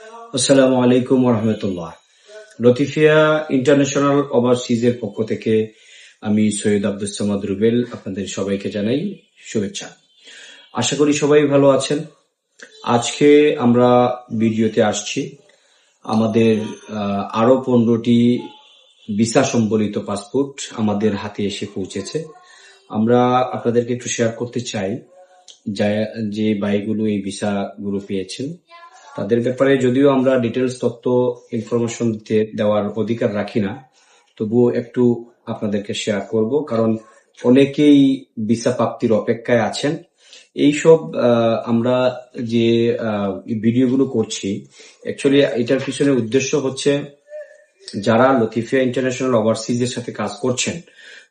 আসসালামু আলাইকুম রহমতুল্লাহ লতিফিয়া ইন্টারন্যাশনাল ওভারসিজের পক্ষ থেকে আমি সৈয়দ আব্দুল সামাদ রুবেল আপনাদের সবাইকে জানাই শুভেচ্ছা। আশা করি সবাই ভালো আছেন। আজকে আমরা ভিডিওতে আসছি আমাদের আরও পনেরোটি ভিসা সম্বলিত পাসপোর্ট আমাদের হাতে এসে পৌঁছেছে। আমরা আপনাদেরকে একটু শেয়ার করতে চাই যা- ভাইগুলো এই ভিসা গুলো পেয়েছেন। তাদের ব্যাপারে যদিও আমরা ডিটেলস তথ্য ইনফরমেশন দেওয়ার অধিকার রাখি না, তবুও একটু আপনাদেরকে শেয়ার করব, কারণ অনেকেই ভিসা প্রাপ্তির অপেক্ষায় আছেন। এইসব আমরা যে ভিডিওগুলো করছি অ্যাকচুয়ালি এটার পিছনে উদ্দেশ্য হচ্ছে যারা লতিফিয়া ইন্টারন্যাশনাল ওভারসিজের সাথে কাজ করছেন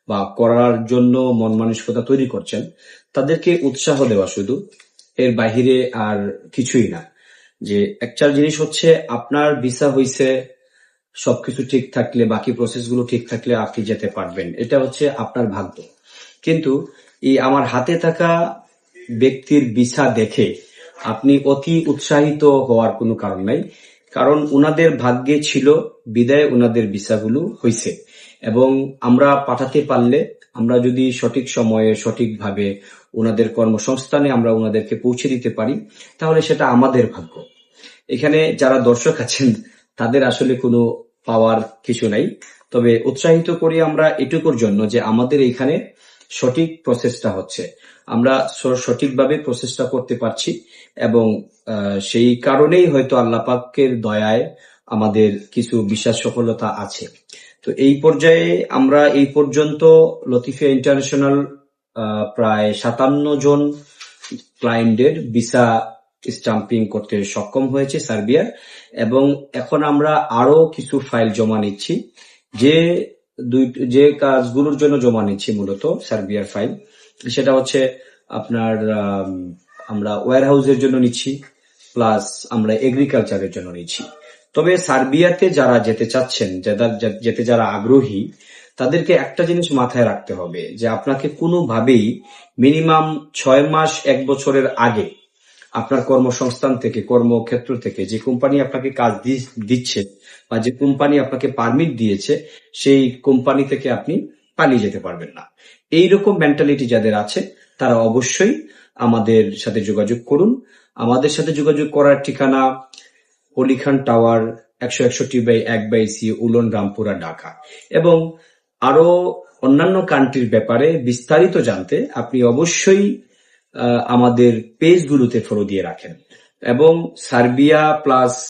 বা করার জন্য মন মানসিকতা তৈরি করছেন, তাদেরকে উৎসাহ দেওয়া শুধু, এর বাহিরে আর কিছুই না। যে একটা জিনিস হচ্ছে আপনার ভিসা হইছে, সবকিছু ঠিক থাকলে, বাকি প্রসেসগুলো ঠিক থাকলে আপনি যেতে পারবেন। এটা হচ্ছে আপনার ভাগ্য। কিন্তু এই আমার হাতে থাকা ব্যক্তির ভিসা দেখে আপনি অতি উৎসাহিত হওয়ার কোনো কারণ নাই। কারণ উনাদের ভাগ্যে ছিল, বিদায় উনাদের ভিসাগুলো হইছে। এবং আমরা পাঠাতে পারলে, আমরা যদি সঠিক সময়ে, সঠিকভাবে ওনাদের কর্মসংস্থানে আমরা ওনাদেরকে পৌঁছে দিতে পারি, তাহলে সেটা আমাদের ভাগ্য। এখানে যারা দর্শক আছেন, তাদের আসলে কোনো পাওয়ার কিছু নাই। তবে উৎসাহিত করি আমরা এটুকুর জন্য যে আমাদের এখানে সঠিক প্রসেসটা হচ্ছে। আমরা সঠিকভাবে প্রসেসটা করতে পারছি এবং সেই কারণেই হয়তো আল্লাহ পাকের দয়ায় আমাদের কিছু বিশ্বাস সফলতা আছে। তো এই পর্যায়ে আমরা এই পর্যন্ত লতিফিয়া ইন্টারন্যাশনাল প্রায় সাতান্ন জন ক্লায়েন্টের ভিসা স্টাম্পিং করতে সক্ষম হয়েছে সার্বিয়ার। এবং এখন আমরা আরও কিছু ফাইল জমা নিচ্ছি। যে দুই যে কাজগুলোর জন্য জমা নিচ্ছি মূলত সার্বিয়ার ফাইল সেটা হচ্ছে আপনার আম, আমরা ওয়্যার হাউসের জন্য নিচ্ছি প্লাস আমরা এগ্রিকালচারের জন্য নিচ্ছি। তবে সার্বিয়াতে যারা যেতে চাচ্ছেন যেতে যারা আগ্রহী তাদেরকে একটা জিনিস মাথায় রাখতে হবে যে আপনাকে কোনোভাবেই মিনিমাম ছয় মাস এক বছরের আগে আপনার কর্মসংস্থান থেকে, কর্মক্ষেত্র থেকে যে কোম্পানি আপনাকে কাজ দিচ্ছে বা যে কোম্পানি আপনাকে পারমিট দিয়েছে, সেই কোম্পানি থেকে আপনি পালিয়ে যেতে পারবেন না। এইরকম মেন্টালিটি যাদের আছে, তারা অবশ্যই আমাদের সাথে যোগাযোগ করুন। আমাদের সাথে যোগাযোগ করার ঠিকানা অলিখান টাওয়ার একশো একষট্টি বাই এক বাই সি, উলন রামপুরা, ঢাকা। এবং আরও অন্যান্য কান্ট্রির ব্যাপারে বিস্তারিত জানতে আপনি অবশ্যই আমাদের পেজগুলোতে ফলো দিয়ে রাখেন। এবং সার্বিয়া প্লাস